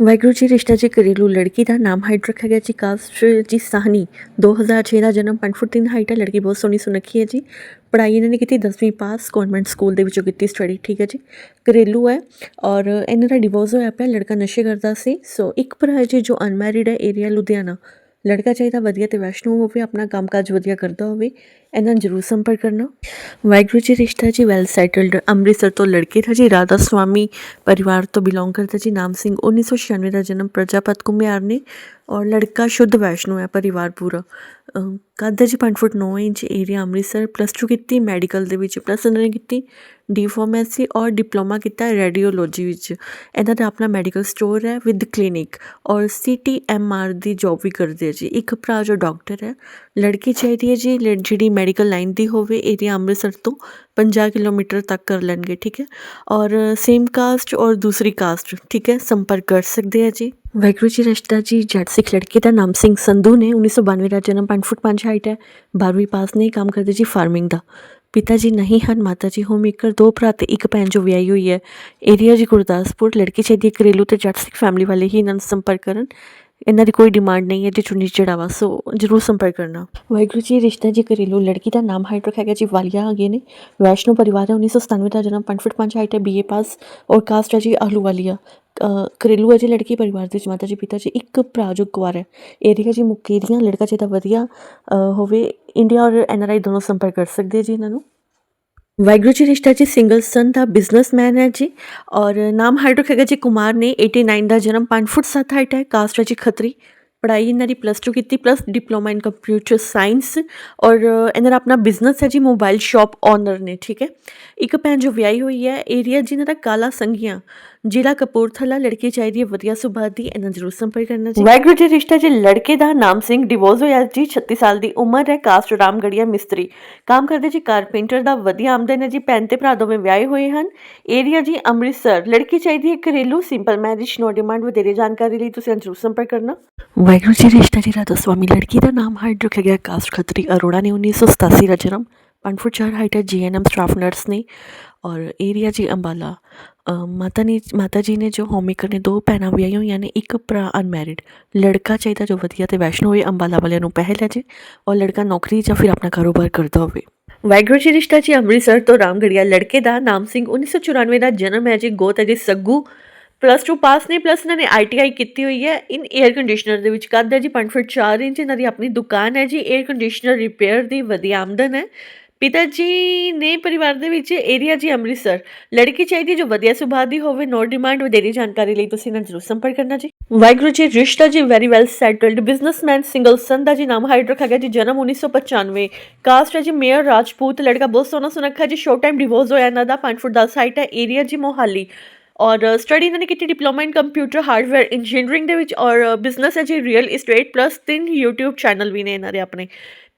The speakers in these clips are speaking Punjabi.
ਵਾਹਿਗੁਰੂ ਜੀ, ਰਿਸ਼ਤਾ ਜੀ ਘਰੇਲੂ ਲੜਕੀ ਦਾ ਨਾਮ ਹਾਈਟ ਰੱਖਿਆ ਗਿਆ ਜੀ ਕਾਸਟ ਜੀ ਸਾਹਨੀ 2006 ਦਾ ਜਨਮ 5 ਫੁੱਟ 3 ਹਾਈਟ ਹੈ, ਲੜਕੀ ਬਹੁਤ ਸੋਹਣੀ ਸੁਨੱਖੀ ਹੈ ਜੀ। ਪੜ੍ਹਾਈ ਇਹਨਾਂ ਨੇ ਕੀਤੀ 10ਵੀਂ ਪਾਸ ਕਨਵੈਂਟ ਸਕੂਲ ਦੇ ਵਿੱਚੋਂ ਕੀਤੀ ਸਟੱਡੀ ਠੀਕ ਹੈ ਜੀ। ਘਰੇਲੂ ਹੈ ਔਰ ਇਹਨਾਂ ਦਾ ਡਿਵੋਰਸ ਹੋਇਆ ਪਿਆ, ਲੜਕਾ ਨਸ਼ੇ ਕਰਦਾ ਸੀ। ਸੋ ਇੱਕ ਭਰਾ ਹੈ ਜੀ ਜੋ ਅਨਮੈਰਿਡ ਹੈ ਏਰੀਆ ਲੁਧਿਆਣਾ। ਲੜਕਾ ਚਾਹੀਦਾ ਵਧੀਆ ਤੇ ਵੈਸ਼ਨੂ ਹੋਵੇ, ਆਪਣਾ ਕੰਮਕਾਜ ਵਧੀਆ ਕਰਦਾ ਹੋਵੇ। ਇਹਨਾਂ ਨੂੰ ਜ਼ਰੂਰ ਸੰਪਰਕ ਕਰਨਾ। ਵਾਹਿਗੁਰੂ ਜੀ ਰਿਸ਼ਤਾ ਜੀ ਵੈਲ ਸੈਟਲਡ ਅੰਮ੍ਰਿਤਸਰ ਤੋਂ ਲੜਕੇ ਦਾ ਜੀ, ਰਾਧਾ ਸਵਾਮੀ ਪਰਿਵਾਰ ਤੋਂ ਬਿਲੋਂਗ ਕਰਦਾ ਜੀ, ਨਾਮ ਸਿੰਘ। 1996 ਦਾ ਜਨਮ ਪ੍ਰਜਾਪਤ ਕੁਮਿਆਰ ਨੇ ਔਰ ਲੜਕਾ ਸ਼ੁੱਧ ਵੈਸ਼ਨੂ ਹੈ ਪਰਿਵਾਰ ਪੂਰਾ। ਅਮ ਕੱਦ ਜੀ 5 foot 9 inch area Amritsar plus 2 ਕੀਤੀ ਮੈਡੀਕਲ ਦੇ ਵਿੱਚ ਪਲੱਸ ਇਹਨਾਂ ਨੇ ਕੀਤੀ ਡੀ ਫਾਰਮੇਸੀ ਔਰ ਡਿਪਲੋਮਾ ਕੀਤਾ ਰੇਡੀਓਲੋਜੀ ਵਿੱਚ। ਇਹਨਾਂ ਦਾ ਆਪਣਾ ਮੈਡੀਕਲ ਸਟੋਰ ਹੈ ਵਿਦ ਕਲੀਨਿਕ ਔਰ ਸੀਟੀ ਐਮਆਰ ਦੀ ਜੌਬ ਵੀ ਕਰਦੇ ਆ ਜੀ। ਇੱਕ ਭਰਾ ਜੋ ਡਾਕਟਰ ਹੈ ਲੜਕੀ ਚਾਹੀਦੀ ਹੈ ਜੀ, ਲੜ- ਜਿਹੜੀ ਮੈਡੀਕਲ ਲਾਈਨ ਦੀ ਹੋਵੇ ਏਰੀਆ ਅੰਮ੍ਰਿਤਸਰ ਤੋਂ 50 ਕਿਲੋਮੀਟਰ ਤੱਕ ਕਰ ਲੈਣਗੇ, ਠੀਕ ਹੈ? ਔਰ ਸੇਮ ਕਾਸਟ ਔਰ ਦੂਸਰੀ ਕਾਸਟ ਠੀਕ ਹੈ? ਸੰਪਰਕ ਕਰ ਸਕਦੇ ਆ ਜੀ। ਵਾਹਿਗੁਰੂ ਜੀ, ਰਿਸ਼ਤਾ ਜੀ, ਜੱਟ ਸਿੱਖ ਲੜਕੇ ਦਾ ਨਾਮ ਸਿੰਘ ਸੰਧੂ ਨੇ 1992 ਦਾ ਜਨਮ 5 ਫੁੱਟ 5 ਹਾਈਟ ਹੈ। 12ਵੀਂ ਪਾਸ ਨੇ ਕੰਮ ਕਰਦੇ ਜੀ ਫਾਰਮਿੰਗ ਦਾ। ਪਿਤਾ ਜੀ ਨਹੀਂ ਹਨ, ਮਾਤਾ ਜੀ ਹੋਮਮੇਕਰ ਦੋ ਭਰਾ ਤੇ ਇੱਕ ਭੈਣ ਜੋ ਵਿਆਹੀ ਹੋਈ ਹੈ। ਏਰੀਆ ਜੀ ਗੁਰਦਾਸਪੁਰ, ਲੜਕੀ ਚਾਹੀਦੀ ਹੈ ਘਰੇਲੂ ਤੇ ਜੱਟ ਸਿੱਖ ਫੈਮਿਲੀ ਵਾਲੇ ਹੀ ਇਹਨਾਂ ਨੂੰ ਸੰਪਰਕ ਕਰਨ। ਇਹਨਾਂ ਦੀ ਕੋਈ ਡਿਮਾਂਡ ਨਹੀਂ ਹੈ ਜੇ ਚੁੰਨੀ ਚੜਾਵਾ ਸੋ ਜਰੂਰ ਸੰਪਰਕ ਕਰਨਾ। ਵਾਹਿਗੁਰੂ ਜੀ, ਰਿਸ਼ਤਾ ਜੀ ਘਰੇਲੂ ਲੜਕੀ ਦਾ ਨਾਮ ਹਾਈਟ ਰੱਖਿਆ ਗਿਆ ਜੀ, ਵਾਲੀਆ ਹੈਗੇ ਨੇ। ਵੈਸ਼ਨੂ ਪਰਿਵਾਰ ਹੈ 1997 ਦਾ ਜਨਮ 5 ਫੁੱਟ 5 ਹਾਈਟ ਹੈ ਬੀਏ ਪਾਸ ਔਰ ਕਾਸਟ ਹੈ ਜੀ ਆਹਲੂਵਾਲੀਆ ਵਾਲੀਆ। ਘਰੇਲੂ ਹੈ ਜੀ ਲੜਕੀ ਪਰਿਵਾਰ ਦੇ ਵਿੱਚ, ਮਾਤਾ ਜੀ, ਪਿਤਾ ਜੀ, ਇੱਕ ਭਰਾ ਜੋ ਕੁਆਰ ਹੈ ਏਰੀਆ ਜੀ ਮੁਕੇਰੀਆਂ ਲੜਕਾ ਚਾਹੀਦਾ ਵਧੀਆ ਹੋਵੇ, ਇੰਡੀਆ ਔਰ ਐਨਆਰਆਈ ਦੋਨੋਂ ਸੰਪਰਕ ਕਰ ਸਕਦੇ ਜੀ ਇਹਨਾਂ ਨੂੰ। ਵਾਹਿਗੁਰੂ ਜੀ ਰਿਸ਼ਤਾ ਜੀ ਸਿੰਗਲ ਸਨ ਦਾ ਬਿਜ਼ਨਸਮੈਨ ਹੈ ਜੀ। ਔਰ ਨਾਮ ਹਾਈਟ ਰੱਖਿਆ ਜੀ ਕੁਮਾਰ ਨੇ 89 ਦਾ ਜਨਮ 5 ਫੁੱਟ 7 ਹਾਈਟ ਹੈ, ਕਾਸਟ ਹੈ ਜੀ ਖੱਤਰੀ। ਪੜ੍ਹਾਈ ਇਹਨਾਂ ਦੀ ਪਲੱਸ 2 ਕੀਤੀ plus diploma in computer science ਔਰ ਇਹਨਾਂ ਦਾ ਆਪਣਾ ਬਿਜ਼ਨਸ ਹੈ ਜੀ ਮੋਬਾਈਲ ਸ਼ਾਪ ਓਨਰ ਨੇ, ਠੀਕ ਹੈ। ਇੱਕ ਭੈਣ ਜੋ ਵਿਆਹੀ ਹੋਈ ਹੈ ਏਰੀਆ ਜਿਹਨਾਂ ਦਾ ਕਾਲਾ ਸੰਘੀਆਂ। ਜ਼ਿਲ੍ਹਾ ਕਪੂਰਥਲਾ ਲੜਕੀ ਚਾਹੀਦੀ ਹੈ ਵਧੀਆ ਸੁਭਾਅ ਦੀ ਇਹਨਾਂ ਜ਼ਰੂਰ ਸੰਪਰਕ ਕਰਨਾ ਜੀ। ਵਾਹਿਗੁਰੂ ਜੀ ਰਿਸ਼ਤਾ ਜੀ ਲੜਕੇ ਦਾ ਨਾਮ ਸਿੰਘ ਡਿਵੋਰਸ ਹੋਇਆ ਜੀ 36 ਸਾਲ ਦੀ ਉਮਰ ਹੈ ਕਾਸਟ ਰਾਮਗੜੀਆ ਮਿਸਤਰੀ। ਕੰਮ ਕਰਦੇ ਜੀ ਕਾਰਪੈਂਟਰ ਦਾ ਵਧੀਆ ਆਮਦਨ ਹੈ ਜੀ ਭੈਣ ਤੇ ਭਰਾ ਦੋਵੇਂ ਵਿਆਹੇ ਹੋਏ ਹਨ। ਏਰੀਆ ਜੀ ਅੰਮ੍ਰਿਤਸਰ। ਲੜਕੀ ਚਾਹੀਦੀ ਹੈ ਘਰੇਲੂ ਸਿੰਪਲ ਮੈਰਿਜ ਨੋ ਡਿਮਾਂਡ ਵਧੇਰੇ ਜਾਣਕਾਰੀ ਲਈ ਤੁਸੀਂ ਜ਼ਰੂਰ ਸੰਪਰਕ ਕਰਨਾ। ਵਾਹਿਗੁਰੂ ਜੀ ਰਿਸ਼ਤਾ ਜੀ ਰਾਧਾ ਸਵਾਮੀ ਲੜਕੀ ਦਾ ਨਾਮ ਹਾਈਟ ਰੱਖਿਆ ਗਿਆ ਕਾਸਟ ਖੱਤਰੀ ਅਰੋੜਾ ਨੇ 1987 ਦਾ ਜਨਮ। 5 ਫੁੱਟ 4 ਹਾਈਟ ਹੈ ਜੀਐਨਐਮ ਸਟਾਫ ਨਰਸ ਨੇ। ਔਰ ਏਰੀਆ ਜੀ ਅੰਬਾਲਾ। ਮਾਤਾ ਨੇ ਮਾਤਾ ਜੀ ਨੇ ਜੋ ਹੋਮਮੇਕਰ ਨੇ ਦੋ ਭੈਣਾਂ ਵਿਆਹੀਆਂ ਹੋਈਆਂ ਨੇ, ਇੱਕ ਭਰਾ ਅਨਮੈਰਿਡ ਲੜਕਾ ਚਾਹੀਦਾ ਜੋ ਵਧੀਆ ਤੇ ਵੈਸ਼ਨੂ ਹੋਏ ਅੰਬਾਲਾ ਵਾਲਿਆਂ ਨੂੰ ਪਹਿਲ ਹੈ ਜੀ, ਔਰ ਲੜਕਾ ਨੌਕਰੀ ਜਾਂ ਫਿਰ ਆਪਣਾ ਕਾਰੋਬਾਰ ਕਰਦਾ ਹੋਵੇ। ਵਾਹਿਗੁਰੂ ਜੀ ਰਿਸ਼ਤਾ ਜੀ, ਅੰਮ੍ਰਿਤਸਰ ਤੋਂ ਰਾਮਗੜੀਆ, ਲੜਕੇ ਦਾ ਨਾਮ ਸਿੰਘ 1994 ਦਾ ਜਨਮ ਹੈ ਜੀ, ਗੋਤ ਹੈ ਜੀ, ਸੱਗੂ। ਪਲੱਸ 2 ਪਾਸ ਨੇ ਪਲੱਸ ਇਹਨਾਂ ਨੇ ਆਈਟੀਆਈ ਕੀਤੀ ਹੋਈ ਹੈ ਇਨ 에ਅਰ ਕੰਡੀਸ਼ਨਰ ਦੇ ਵਿੱਚ ਕੱਦ ਹੈ ਜੀ 5 ਫੁੱਟ 4 ਇੰਚ, ਇਹਨਾਂ ਦੀ ਆਪਣੀ ਦੁਕਾਨ ਹੈ ਜੀ 에ਅਰ ਕੰਡੀਸ਼ਨਰ ਰਿਪੇਅਰ ਦੀ ਵਧੀਆ ਆਮਦਨ ਹੈ। ਪਿਤਾ ਜੀ ਨੇ ਪਰਿਵਾਰ ਦੇ ਵਿੱਚ ਏਰੀਆ ਜੀ ਅੰਮ੍ਰਿਤਸਰ, ਲੜਕੀ ਚਾਹੀਦੀ ਹੈ ਜੋ ਵਧੀਆ ਸੁਭਾਅ ਦੀ ਹੋਵੇ ਨੋ ਡਿਮਾਂਡ ਵਧੇਰੀ ਜਾਣਕਾਰੀ ਲਈ ਤੁਸੀਂ ਇਹਨਾਂ ਨੂੰ ਜ਼ਰੂਰ ਸੰਪਰਕ ਕਰਨਾ ਜੀ। ਵਾਹਿਗੁਰੂ ਜੀ, ਰਿਸ਼ਤਾ ਜੀ very well settled businessman single son ਦਾ ਜੀ ਨਾਮ ਹਾਈਡ ਰੱਖਿਆ ਗਿਆ ਜੀ, ਜਨਮ 1995 ਕਾਸਟ ਹੈ ਜੀ ਮੇਅਰ ਰਾਜਪੂਤ, ਲੜਕਾ ਬਹੁਤ ਸੋਹਣਾ ਸੁਨੱਖਾ ਜੀ ਸ਼ੋਰਟ ਟਾਈਮ ਡਿਵੋਰਸ ਹੋਇਆ, ਇਹਨਾਂ ਦਾ 5 ਫੁੱਟ 10 ਹਾਈਟ ਹੈ ਏਰੀਆ ਜੀ ਮੋਹਾਲੀ। ਔਰ ਸਟੱਡੀ ਇਹਨਾਂ ਨੇ ਕੀਤੀ diploma in computer hardware engineering ਦੇ ਵਿੱਚ ਔਰ ਬਿਜ਼ਨਸ ਹੈ ਜੀ ਰੀਅਲ ਇਸਟੇਟ ਪਲੱਸ ਤਿੰਨ YouTube ਚੈਨਲ ਵੀ ਨੇ ਇਹਨਾਂ ਦੇ ਆਪਣੇ।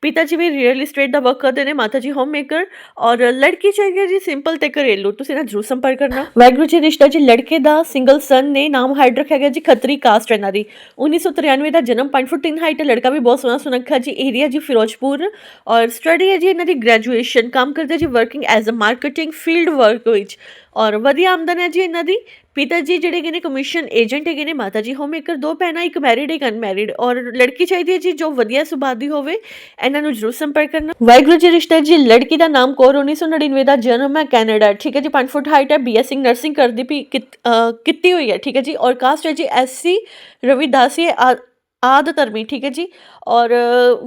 ਪਿਤਾ ਜੀ ਵੀ ਰੀਅਲ ਇਸਟੇਟ ਦਾ ਵਰਕ ਕਰਦੇ ਨੇ ਮਾਤਾ ਜੀ ਹੋਮ ਮੇਕਰ ਔਰ ਲੜਕੀ ਚਾਹੀਦੀ ਹੈ ਜੀ ਸਿੰਪਲ ਤੇ ਘਰੇਲੂ। ਤੁਸੀਂ ਨਾ ਜਰੂਰ ਸੰਪਰਕ ਕਰਨਾ। ਵਾਹਿਗੁਰੂ ਜੀ ਰਿਸ਼ਤਾ ਜੀ, ਲੜਕੇ ਦਾ ਸਿੰਗਲ ਸਨ ਨੇ ਨਾਮ ਹਾਈਡ ਰੱਖਿਆ ਗਿਆ ਜੀ, ਖੱਤਰੀ ਕਾਸਟ ਇਹਨਾਂ ਦੀ। 1993 ਦਾ ਜਨਮ 5 ਫੁੱਟ 3 ਹਾਈਟ ਲੜਕਾ ਵੀ ਬਹੁਤ ਸੋਹਣਾ ਸੁਨੱਖਾ ਜੀ ਏਰੀਆ ਜੀ ਫਿਰੋਜ਼ਪੁਰ। ਔਰ ਸਟੱਡੀ ਹੈ ਜੀ ਇਹਨਾਂ ਦੀ ਗ੍ਰੈਜੂਏਸ਼ਨ ਕੰਮ ਕਰਦੇ ਜੀ working as a marketing field work ਵਿੱਚ। ਔਰ ਵਧੀਆ ਆਮਦਨ ਹੈ ਜੀ ਇਹਨਾਂ ਦੀ। ਪਿਤਾ ਜੀ ਜਿਹੜੇ ਕਿ ਨੇ ਕਮਿਸ਼ਨ ਏਜੰਟ ਹੈਗੇ ਨੇ, ਮਾਤਾ ਜੀ ਹੋਮਮੇਕਰ ਦੋ ਭੈਣਾਂ, ਇੱਕ ਮੈਰਿਡ ਇੱਕ ਅਨਮੈਰਿਡ ਔਰ ਲੜਕੀ ਚਾਹੀਦੀ ਹੈ ਜੀ ਜੋ ਵਧੀਆ ਸੁਭਾਅ ਦੀ ਹੋਵੇ, ਇਹਨਾਂ ਨੂੰ ਜਰੂਰ ਸੰਪਰਕ ਕਰਨਾ। ਵਾਹਿਗੁਰੂ ਜੀ ਰਿਸ਼ਤਾ ਜੀ, ਲੜਕੀ ਦਾ ਨਾਮ ਕੌਰ 1999 ਦਾ ਜਨਮ ਹੈ ਕੈਨੇਡਾ। ਠੀਕ ਹੈ ਜੀ 5 ਫੁੱਟ ਹਾਈਟ ਹੈ ਬੀਐਸਸੀ ਨਰਸਿੰਗ ਕਰਦੀ ਪਈ, ਕਿਤ- ਕੀਤੀ ਹੋਈ ਹੈ। ਠੀਕ ਹੈ ਜੀ, ਔਰ ਕਾਸਟ ਹੈ ਜੀ ਐਸਸੀ ਰਵਿਦਾਸੀ ਆ- ਆਦ ਧਰਮੀ, ਠੀਕ ਹੈ ਜੀ? ਔਰ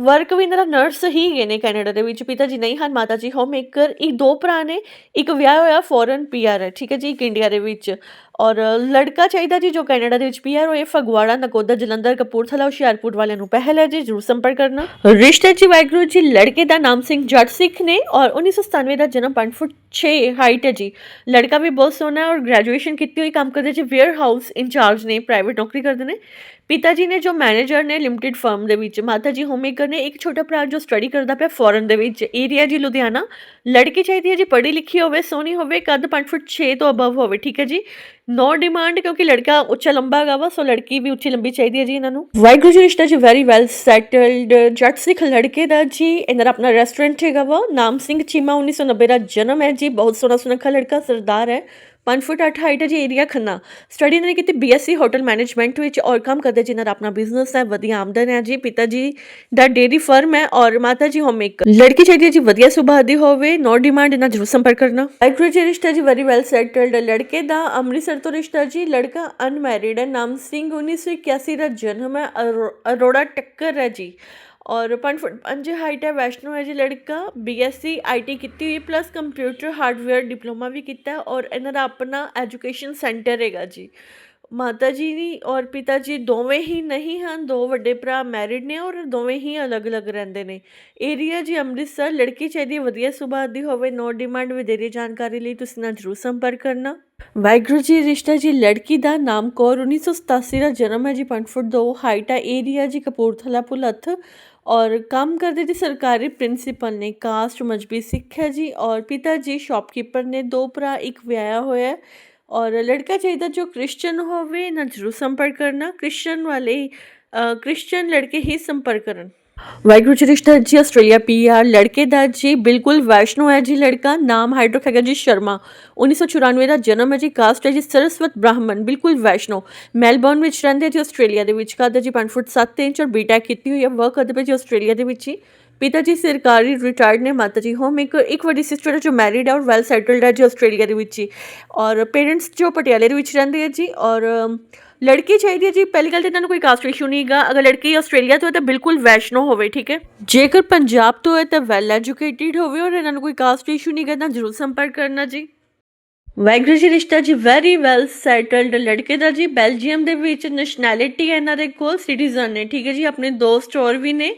ਵਰਕ ਵੀ ਇਹਨਾਂ ਦਾ ਨਰਸ ਹੀ ਹੈਗੇ ਨੇ ਕੈਨੇਡਾ ਦੇ ਵਿੱਚ। ਪਿਤਾ ਜੀ, ਨਹੀਂ ਹਨ, ਮਾਤਾ ਜੀ ਹੋਮ ਮੇਕਰ ਇੱਕ ਦੋ ਭਰਾ ਨੇ, ਇੱਕ ਵਿਆਹ ਹੋਇਆ ਫੋਰਨ ਪੀਆਰ ਹੈ, ਠੀਕ ਹੈ ਜੀ, ਇੱਕ ਇੰਡੀਆ ਦੇ ਵਿੱਚ। ਔਰ ਲੜਕਾ ਚਾਹੀਦਾ ਜੀ ਜੋ ਕੈਨੇਡਾ ਦੇ ਵਿੱਚ ਪੀਆਰ ਹੋਏ ਫਗਵਾੜਾ ਨਕੋਦਾ ਜਲੰਧਰ, ਕਪੂਰਥਲਾ, ਹੁਸ਼ਿਆਰਪੁਰ ਵਾਲਿਆਂ ਨੂੰ ਪਹਿਲ ਹੈ ਜੀ, ਜਰੂਰ ਸੰਪਰਕ ਕਰਨਾ। ਰਿਸ਼ਤੇ ਜੀ, ਵਾਹਿਗੁਰੂ ਜੀ, ਲੜਕੇ ਦਾ ਨਾਮ ਸਿੰਘ ਜੱਟ ਸਿੱਖ ਨੇ, ਔਰ 1997 ਦਾ ਜਨਮ 5 ਫੁੱਟ 6 ਹਾਈਟ ਹੈ ਜੀ। ਲੜਕਾ ਵੀ ਬਹੁਤ ਸੋਹਣਾ ਹੈ ਔਰ ਗ੍ਰੈਜੂਏਸ਼ਨ ਕੀਤੀ ਹੋਈ ਕੰਮ ਕਰਦੇ ਜੀ ਵੇਅਰ ਹਾਊਸ ਇੰਚਾਰਜ ਨੇ ਪ੍ਰਾਈਵੇਟ ਨੌਕਰੀ ਕਰਦੇ ਨੇ। ਪਿਤਾ ਜੀ ਨੇ ਜੋ ਮੈਨੇਜਰ ਨੇ ਲਿਮਟਿਡ ਫਰਮ ਦੇ ਵਿੱਚ, ਮਾਤਾ ਜੀ ਹੋਮਮੇਕਰ ਨੇ, ਇੱਕ ਛੋਟਾ ਭਰਾ ਜੋ ਸਟੱਡੀ ਕਰਦਾ ਪਿਆ ਫੋਰਨ ਦੇ ਵਿੱਚ ਏਰੀਆ ਜੀ ਲੁਧਿਆਣਾ। ਲੜਕੀ ਚਾਹੀਦੀ ਹੈ ਜੀ, ਪੜ੍ਹੀ ਲਿਖੀ ਹੋਵੇ, ਸੋਹਣੀ ਹੋਵੇ, ਕੱਦ 5 ਫੁੱਟ 6 ਤੋਂ ਅਬਵ ਹੋਵੇ, ਠੀਕ ਹੈ ਜੀ? ਨੋ ਡਿਮਾਂਡ ਕਿਉਂਕਿ ਲੜਕਾ ਉੱਚਾ ਲੰਬਾ ਹੈਗਾ ਵਾ ਸੋ ਲੜਕੀ ਵੀ ਉੱਚੀ ਲੰਬੀ ਚਾਹੀਦੀ ਹੈ ਜੀ ਇਹਨਾਂ ਨੂੰ। ਵਾਹਿਗੁਰੂ ਜੀ ਰਿਸ਼ਤਾ ਜੀ ਵੈਰੀ ਵੈਲ ਸੈਟਲਡ ਜੱਟ ਸਿੱਖ ਲੜਕੇ ਦਾ ਜੀ, ਇਹਨਾਂ ਦਾ ਆਪਣਾ ਰੈਸਟੋਰੈਂਟ ਹੈਗਾ ਵਾ, ਨਾਮ ਸਿੰਘ ਚੀਮਾ 1990 ਦਾ ਜਨਮ ਹੈ ਜੀ, ਬਹੁਤ ਸੋਹਣਾ ਸੁਨੱਖਾ ਲੜਕਾ, ਸਰਦਾਰ ਹੈ। 5 ਫੁੱਟ 8 ਹਾਈਟ ਹੈ ਜੀ ਏਰੀਆ ਖੰਨਾ। ਸਟੱਡੀ ਇਹਨਾਂ ਨੇ ਕੀਤੀ ਬੀਐਸਸੀ ਹੋਟਲ ਮੈਨੇਜਮੈਂਟ ਵਿੱਚ ਔਰ ਕੰਮ ਕਰਦੇ ਜਿਨ੍ਹਾਂ ਦਾ ਆਪਣਾ ਬਿਜ਼ਨਸ ਹੈ, ਵਧੀਆ ਆਮਦਨ ਹੈ ਜੀ। ਪਿਤਾ ਜੀ ਦਾ ਡੇਰੀ ਫਰਮ ਹੈ ਔਰ ਮਾਤਾ ਜੀ ਹੋਮ ਮੇਕਰ ਲੜਕੀ ਚਾਹੀਦੀ ਹੈ ਜੀ ਵਧੀਆ ਸੁਭਾਅ ਦੀ ਹੋਵੇ ਨੋ ਡਿਮਾਂਡ ਇਹਨਾਂ ਜਰੂਰ ਸੰਪਰਕ ਕਰਨਾ। ਐਗਰੀ ਜੀ ਰਿਸ਼ਤਾ ਜੀ ਵੈਰੀ ਵੈਲ ਸੈਟਲਡ ਲੜਕੇ ਦਾ ਅੰਮ੍ਰਿਤਸਰ ਤੋਂ ਰਿਸ਼ਤਾ ਜੀ। ਲੜਕਾ ਅਨਮੈਰਿਡ ਹੈ, ਨਾਮ ਸਿੰਘ 1981 ਦਾ ਜਨਮ ਹੈ। ਅਰੋ- ਅਰੋੜਾ ਟੱਕਰ ਹੈ ਜੀ। ਔਰ 5 ਫੁੱਟ 5 ਹਾਈਟ ਹੈ ਵੈਸ਼ਨੋ ਹੈ ਜੀ ਲੜਕਾ ਬੀਐਸਸੀ ਆਈਟੀ ਕੀਤੀ ਹੋਈ ਪਲੱਸ ਕੰਪਿਊਟਰ ਹਾਰਡਵੇਅਰ ਡਿਪਲੋਮਾ ਵੀ ਕੀਤਾ ਔਰ ਇਹਨਾਂ ਦਾ ਆਪਣਾ ਐਜੂਕੇਸ਼ਨ ਸੈਂਟਰ ਹੈਗਾ ਜੀ। ਮਾਤਾ ਜੀ ਵੀ ਔਰ ਪਿਤਾ ਜੀ ਦੋਵੇਂ ਹੀ ਨਹੀਂ ਹਨ, ਦੋ ਵੱਡੇ ਭਰਾ ਮੈਰਿਡ ਨੇ ਔਰ ਦੋਵੇਂ ਹੀ ਅਲੱਗ-ਅਲੱਗ ਰਹਿੰਦੇ ਨੇ। ਏਰੀਆ ਜੀ ਅੰਮ੍ਰਿਤਸਰ, ਲੜਕੀ ਚਾਹੀਦੀ ਹੈ ਵਧੀਆ ਸੁਭਾਅ ਦੀ ਹੋਵੇ ਨੋ ਡਿਮਾਂਡ ਵਧੇਰੇ ਜਾਣਕਾਰੀ ਲਈ ਤੁਸੀਂ ਨਾਲ ਜਰੂਰ ਸੰਪਰਕ ਕਰਨਾ। ਵਾਹਿਗੁਰੂ ਜੀ, ਰਿਸ਼ਤਾ ਜੀ, ਲੜਕੀ ਦਾ ਨਾਮ ਕੌਰ 1987 ਦਾ ਜਨਮ ਹੈ ਜੀ 5 ਫੁੱਟ 2 ਹਾਈਟ ਹੈ। ਏਰੀਆ ਜੀ ਕਪੂਰਥਲਾ ਪੁਲੱਥ ਔਰ ਕੰਮ ਕਰਦੇ ਜੀ ਸਰਕਾਰੀ ਪ੍ਰਿੰਸੀਪਲ ਨੇ ਕਾਸਟ ਮਜਬੀ ਸਿੱਖ ਹੈ ਜੀ ਔਰ ਪਿਤਾ ਜੀ ਸ਼ਾਪਕੀਪਰ ਨੇ ਦੋ ਭਰਾ, ਇੱਕ ਵਿਆਹਿਆ ਹੋਇਆ ਔਰ ਲੜਕਾ ਚਾਹੀਦਾ ਜੋ ਕ੍ਰਿਸਚੀਅਨ ਹੋਵੇ ਨਾ ਜਰੂਰ ਸੰਪਰਕ ਕਰਨਾ ਕ੍ਰਿਸਚੀਅਨ ਵਾਲੇ ਕ੍ਰਿਸਚੀਅਨ ਲੜਕੇ ਹੀ ਸੰਪਰਕ ਕਰਨ। ਵਾਹਿਗੁਰੂ ਜੀ ਰਿਸ਼ਤਾ ਜੀ, ਆਸਟ੍ਰੇਲੀਆ ਪੀਆਰ, ਲੜਕੇ ਦਾ ਜੀ, ਬਿਲਕੁਲ ਵੈਸ਼ਨੋ ਹੈ ਜੀ ਲੜਕਾ, ਨਾਮ ਹਾਈਡਰੋਕ ਹੈਗਾ ਜੀ ਸ਼ਰਮਾ। 1994 ਦਾ ਜਨਮ ਹੈ ਜੀ, ਕਾਸਟ ਹੈ ਜੀ ਸਰਸਵਤ ਬ੍ਰਾਹਮਣ, ਬਿਲਕੁਲ ਵੈਸ਼ਨੋ। ਮੈਲਬੌਰਨ ਵਿੱਚ ਰਹਿੰਦੇ ਜੀ, ਆਸਟ੍ਰੇਲੀਆ ਦੇ ਵਿੱਚ ਕਰਦਾ ਜੀ 5 ਫੁੱਟ 7 ਇੰਚ ਔਰ ਬੀਟੈਕ ਕੀਤੀ ਹੋਈ ਹੈ ਵਰਕ ਕਰਦੇ ਪਏ ਜੀ, ਆਸਟ੍ਰੇਲੀਆ ਦੇ ਵਿੱਚ ਹੀ ਪਿਤਾ ਜੀ ਸਰਕਾਰੀ ਰਿਟਾਇਰਡ ਨੇ, ਮਾਤਾ ਜੀ ਹੋਮ ਇੱਕ ਇੱਕ ਵੱਡੀ ਸਿਸਟਰ ਹੈ ਜੋ ਮੈਰਿਡ ਹੈ ਔਰ ਵੈਲ ਸੈਟਲਡ ਹੈ ਜੀ, ਆਸਟ੍ਰੇਲੀਆ ਦੇ ਵਿੱਚ ਹੀ ਔਰ ਪੇਰੈਂਟਸ ਜੋ ਪਟਿਆਲੇ ਦੇ ਵਿੱਚ ਰਹਿੰਦੇ ਹੈ ਜੀ, ਔਰ ਲੜਕੀ ਚਾਹੀਦੀ ਹੈ ਜੀ, ਪਹਿਲੀ ਗੱਲ ਤਾਂ ਇਹਨਾਂ ਨੂੰ ਕੋਈ ਕਾਸਟ ਇਸ਼ੂ ਨਹੀਂਗਾ ਅਗਰ ਲੜਕੀ ਆਸਟ੍ਰੇਲੀਆ ਤੋਂ ਹੈ ਤਾਂ ਬਿਲਕੁਲ ਵੈਸ਼ਨੋ ਹੋਵੇ, ਠੀਕ ਹੈ? ਜੇਕਰ ਪੰਜਾਬ ਤੋਂ ਹੈ ਤਾਂ ਵੈਲ ਐਜੂਕੇਟਿਡ ਹੋਵੇ ਔਰ ਇਹਨਾਂ ਨੂੰ ਕੋਈ ਕਾਸਟ ਇਸ਼ੂ ਨਹੀਂਗਾ ਤਾਂ ਜਰੂਰ ਸੰਪਰਕ ਕਰਨਾ ਜੀ। ਵਾਹਿਗੁਰੂ ਜੀ, ਰਿਸ਼ਤਾ ਜੀ ਵੈਰੀ ਵੈਲ ਸੈਟਲਡ ਲੜਕੇ ਦਾ ਜੀ। ਬੈਲਜੀਅਮ ਦੇ ਵਿੱਚ ਨੈਸ਼ਨੈਲਿਟੀ ਇਹਨਾਂ ਦੇ ਕੋਲ ਸਿਟੀਜ਼ਨ ਨੇ, ਠੀਕ ਹੈ ਜੀ। ਆਪਣੇ ਦੋ ਸਟੋਰ ਵੀ ਨੇ।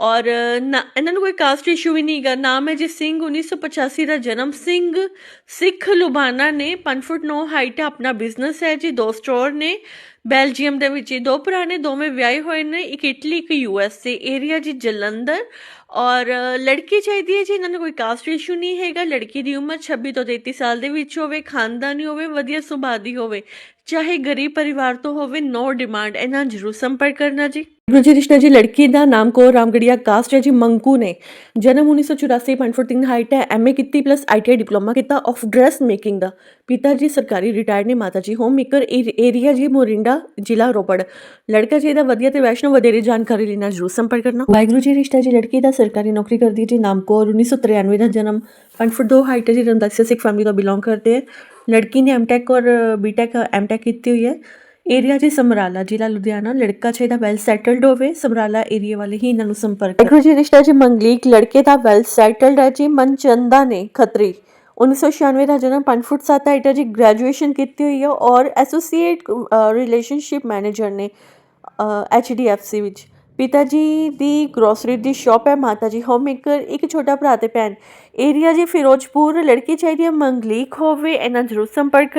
ਔਰ, ਨਾ- ਇਹਨਾਂ ਨੂੰ ਕੋਈ ਕਾਸਟ ਇਸ਼ੂ ਵੀ ਨਹੀਂਗਾ। ਨਾਮ ਹੈ ਜੀ ਸਿੰਘ 1985 ਦਾ ਜਨਮ ਸਿੰਘ। ਸਿੱਖ ਲੁਬਾਨਾ ਨੇ 5 ਫੁੱਟ 9 ਹਾਈਟ ਆਪਣਾ ਬਿਜ਼ਨਸ ਹੈ ਜੀ। ਦੋ ਸਟੋਰ ਨੇ, ਬੈਲਜੀਅਮ ਦੇ ਵਿੱਚ ਹੀ। ਦੋ ਪੁਰਾਣੇ ਦੋਵੇਂ ਵਿਆਹੇ ਹੋਏ ਨੇ। ਇੱਕ ਇਟਲੀ ਇੱਕ ਯੂਐਸਏ ਏਰੀਆ ਜੀ, ਜਲੰਧਰ। ਔਰ ਲੜਕੀ ਚਾਹੀਦੀ ਹੈ ਜੀ ਇਹਨਾਂ ਨੂੰ ਕੋਈ ਕਾਸਟ ਇਸ਼ੂ ਨਹੀਂ ਹੈਗਾ। ਲੜਕੀ ਦੀ ਉਮਰ 26 ਤੋਂ 33 ਸਾਲ ਦੇ ਵਿੱਚ ਹੋਵੇ ਖਾਨਦਾਨੀ ਹੋਵੇ ਵਧੀਆ ਸੁਭਾਅ ਦੀ ਹੋਵੇ ਚਾਹੇ ਗਰੀਬ ਪਰਿਵਾਰ ਤੋਂ ਹੋਵੇ ਨੋ ਡਿਮਾਂਡ ਇਹਨਾਂ ਜਰੂਰ ਸੰਪਰਕ ਕਰਨਾ ਜੀ। ਗੁਰੂ ਜੀ ਰਿਸ਼ਤਾ ਜੀ ਲੜਕੀ ਦਾ ਨਾਮ ਕੋ ਰਾਮਗੜੀਆ ਕਾਸਟ ਹੈ ਜੀ ਮੰਕੂ ਨੇ। ਜਨਮ 1984 5 ਫੁੱਟ 3 ਹਾਈਟ ਹੈ ਐਮਏ ਕੀਤੀ ਪਲੱਸ ਆਈਟੀਆਈ ਡਿਪਲੋਮਾ ਕੀਤਾ ਆਫ ਡਰੈਸ ਮੇਕਿੰਗ ਦਾ। ਪਿਤਾ ਜੀ ਸਰਕਾਰੀ ਰਿਟਾਇਰਡ ਨੇ ਮਾਤਾ ਜੀ ਹੋਮ ਮੇਕਰ ਏਰੀਆ ਜੀ ਮੋਰਿੰਡਾ ਜ਼ਿਲ੍ਹਾ ਰੋਪੜ। ਲੜਕਾ ਚਾਹੀਦਾ ਵਧੀਆ ਤੇ ਵੈਸ਼ਨੋ ਵਧੇਰੇ ਜਾਣਕਾਰੀ ਲਈ ਨਾਲ ਜਰੂਰ ਸੰਪਰਕ ਕਰਨਾ। ਵਾਹਿਗੁਰੂ ਜੀ ਰਿਸ਼ਤਾ ਜੀ ਲੜਕੀ ਦਾ ਸਰਕਾਰੀ ਨੌਕਰੀ ਕਰਦੀ ਹੈ ਜੀ, ਨਾਮ ਕੌਰ 1993 ਦਾ ਜਨਮ। 5 ਫੁੱਟ 2 ਹਾਈਟ ਹੈ ਜੀ ਰੰਦਾਸੀ ਸਿੱਖ ਫੈਮਿਲੀ ਤੋਂ ਬਿਲੋਂਗ ਕਰਤੇ ਹੈ। ਲੜਕੀ ਨੇ ਐਮਟੈਕ ਔਰ ਬੀਟੈਕ ਐਮਟੈਕ ਕੀਤੀ ਹੋਈ ਹੈ। ਏਰੀਆ ਜੀ ਸਮਰਾਲਾ ਜ਼ਿਲ੍ਹਾ ਲੁਧਿਆਣਾ, ਲੜਕਾ ਚਾਹੀਦਾ ਵੈਲ ਸੈਟਲਡ ਹੋਵੇ, ਸਮਰਾਲਾ ਏਰੀਆ ਵਾਲੇ ਹੀ ਇਹਨਾਂ ਨੂੰ ਸੰਪਰਕ ਵਾਹਿਗੁਰੂ ਜੀ, ਰਿਸ਼ਤਾ ਜੀ ਮੰਗਲੀਕ, ਲੜਕੇ ਦਾ ਵੈਲ ਸੈਟਲਡ ਹੈ ਜੀ, ਮਨਚੰਦਾ ਨੇ ਖੱਤਰੀ। 1996 ਦਾ ਜਨਮ 5 ਫੁੱਟ 7 ਹਾਈਟ ਹੈ ਜੀ ਗ੍ਰੈਜੂਏਸ਼ਨ ਕੀਤੀ ਹੋਈ ਹੈ ਔਰ ਐਸੋਸੀਏਟ ਰਿਲੇਸ਼ਨਸ਼ਿਪ ਮੈਨੇਜਰ ਨੇ ਐਚਡੀਐਫਸੀ ਵਿੱਚ। ਪਿਤਾ ਜੀ ਦੀ ਗਰੋਸਰੀ ਦੀ ਸ਼ਾਪ ਹੈ ਮਾਤਾ ਜੀ ਹੋਮ ਮੇਕਰ ਇੱਕ ਛੋਟਾ ਭਰਾ ਤੇ ਭੈਣ। ਏਰੀਆ ਜੀ ਫਿਰੋਜ਼ਪੁਰ, ਲੜਕੀ ਚਾਹੀਦੀ ਹੈ, ਮੰਗਲੀਕ ਹੋਵੇ, ਇਹਨਾਂ ਜਰੂਰ ਸੰਪਰਕ